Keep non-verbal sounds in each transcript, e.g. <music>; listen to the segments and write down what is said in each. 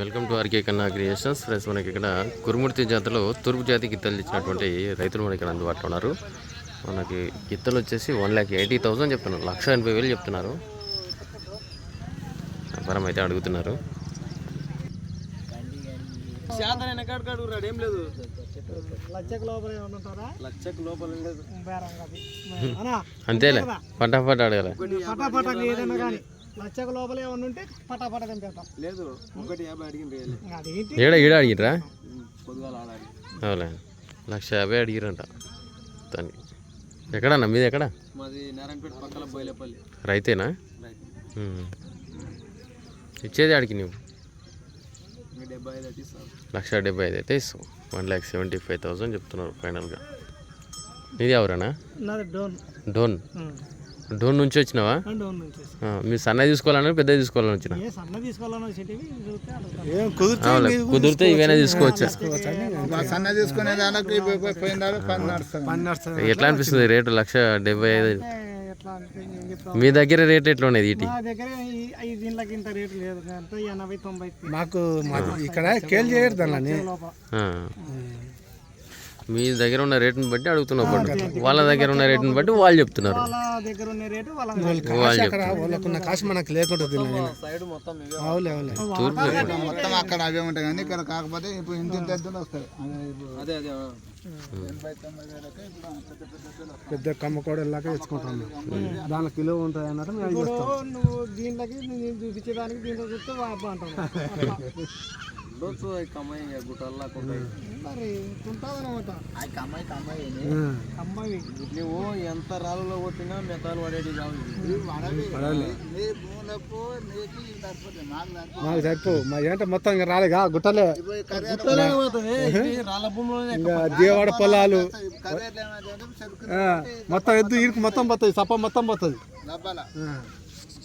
Welcome to R K Kanna creations. Friends మనకి ఇక్కడ కురుమూర్తి జాతరలో తూర్పు జాతి గిత్తలు ఇచ్చినటువంటి రైతులు మనకి ఇక్కడ అందుబాటులో ఉన్నారు. మనకి గిత్తలు వచ్చేసి వన్ ల్యాక్ ఎయిటీ థౌసండ్ చెప్తున్నారు. లక్ష ఎనభై వేలు చెప్తున్నారు. వ్యాపారం అయితే అడుగుతున్నారు. శాంతనైన ఏం లేదు. లచ్చకు లోపల ఉంటారా లోపల లేదు. అంతేలే పటాపట్ అడగలే. ఏదైనా కానీ. లచ్చకు లోపల ఏమన్నా ఉంటే పటా పటా తెంపేస్తాం లేదు ఒకటి యాభై అడిగింది అదేంటి ఏడ ఈడ అడిగిరా పొద్దుగాల అవులే లక్ష యాభై అడిగిరంట దానికి ఎక్కడన్నా? మీది ఎక్కడ? మాది నారాయణపేట పక్కల బోయిలపల్లి. రైతేనా. ఇచ్చేది ఆడికి నువ్వు లక్ష డెబ్బై ఐదు అయితే ఇస్తాం. One lakh seventy five thousand చెప్తున్నారు ఫైనల్గా. ఇది ఎవరన్నా? డోన్. డోన్. డోన్ నుంచి వచ్చినావా? డోన్ నుంచి ఆ, మీరు సన్నది తీసుకోవాలని పెద్దది తీసుకోవాలని వచ్చిన? సన్న తీసుకోవాలని కుదిరితే ఇవైనా తీసుకోవచ్చు? సన్న తీసుకునే దానికి ఎట్లా అనిపిస్తుంది రేటు? లక్ష డెబ్బై ఐదు మీ దగ్గర రేట్ ఎట్లా ఉన్నది ఇటీ? మా దగ్గర ఈ- ఈ దీంట్లోకి ఇంత రేటు లేదు. అంతా ఎనభై తొంభై మాకు ఇక్కడ కేల్ చేయరు దాన్ని. మీ దగ్గర ఉన్న రేటుని బట్టి అడుగుతున్నావు పట్టు. వాళ్ళ దగ్గర ఉన్న రేటుని బట్టి వాళ్ళు చెప్తున్నారు. వాళ్ళ దగ్గర ఉన్న రేటు వాళ్ళ వాళ్ళు అక్కడ వాళ్ళకున్న కాశ మనకు లేకుండా మొత్తం ఇవే. అవులే అవులే తూర్పు మొత్తం అక్కడ అవే ఉంటాయి కానీ ఇక్కడ కాకపోతే ఇప్పుడు వస్తాయి. పెద్ద కమ్మ కోడలాగా తెచ్చుకుంటాం దాని కిలో ఉంటుంది అన్నారు మేము దీంట్లోకి నేను చూపించేదానికి దీంట్లో చూస్తే బాబా <laughs> ఈ కమ్మాయి ఇంకా గుట్టల్లా కొంటాయి మరి ఉంటుంది అనమాట అమ్మాయి నువ్వు ఎంత రాళ్ళలో కొట్టినా మెతాలు పడేది కావు. ఇవి. మాకు సరిపో మా ఏంటంటే మొత్తం ఇంకా రాలేగా గుట్టలే. గుట్టలే. పోతుంది ఇది రాళ్ళ భూమిలోనే ఇంకా దేవాడ పొలాలు. ఆ, మొత్తం ఎద్దు ఇరుకు మొత్తం పోతుంది సప్ప మొత్తం పోతుంది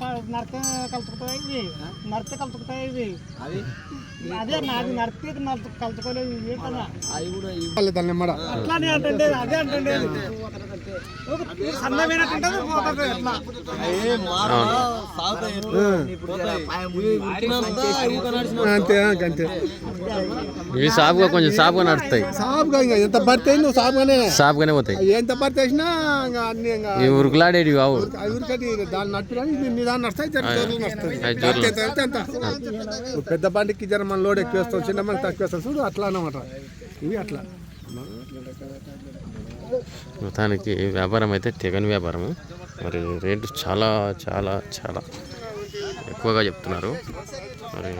నడత కలుపుకుంటాయి ఇవి. నడత కలుపుకుంటాయి ఇవి. అదే నాది నడితే కలుపుకోలేదు ఇవి దాన్ని ఎమ్మడ అట్లానే అంటే అదే అంటే. ఇవి సాపుగా కొంచెం సాపుగా నడుస్తాయి. సాపుగా ఇంకా ఎంత భర్తీ నువ్వు సాపుగానే సాపుగానే పోతాయి. ఎంత భర్తీ వేసినా ఇంకా అన్ని ఇంకా ఇవి ఉరుకులాడేవి కావు. అది ఉరికటి దాన్ని నడుస్తాయి జర జోరులు నడుస్తాయి. అంతే, పెద్ద బండికి జర మన లోడ్ ఎక్కువ వేస్తాం చిన్న బండి తక్కువ వేస్తాం చూడు అట్లా అన్నమాట. ఇవి అట్లా. మొత్తానికి వ్యాపారం అయితే తెగని వ్యాపారము మరి రేటు చాలా చాలా చాలా ఎక్కువగా చెప్తున్నారు. మరి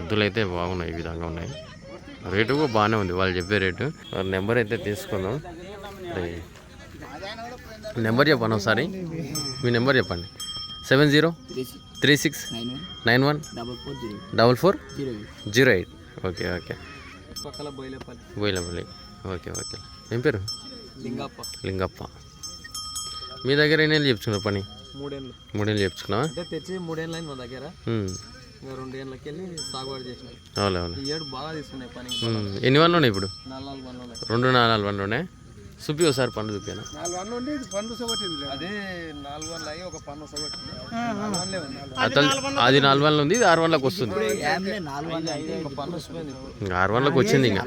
ఎద్దులు అయితే బాగున్నాయి ఈ విధంగా ఉన్నాయి. రేటు కూడా బాగానే ఉంది వాళ్ళు చెప్పే రేటు. మరి నెంబర్ అయితే తీసుకుందాం. మరి నెంబర్ చెప్పండి ఒకసారి. మీ నెంబర్ చెప్పండి. Seven zero? Three six. Nine one. Double four zero eight. Okay okay. Boyilapalli. Okay okay. ఏం పేరు? లింగప్ప. లింగప్ప. మీ దగ్గర ఎన్ని ఏళ్ళు చెప్తున్నారు పని? మూడేళ్ళు. మూడేళ్ళు చెప్తున్నావా అంటే తెచ్చి మూడేళ్ళు అయింది మా దగ్గర. ఇంకా రెండేళ్ళకి వెళ్ళి సాగుబడి చేసినాం ఏడు బాగా తీసుకున్నాయి పని. ఎన్ని వన్లు ఉన్నాయి ఇప్పుడు? నాలుగు నాలుగు పనులు ఉన్నాయి రెండు నాలుగు వన్లు ఉన్నాయి చూపి ఒకసారి పండు చూపాను అదే నాలుగు వందలు ఉంది. అది నాలుగు వన్లు ఉంది ఇది ఆరు వన్లకు వస్తుంది. ఆరు వన్లకు వచ్చింది ఇంకా.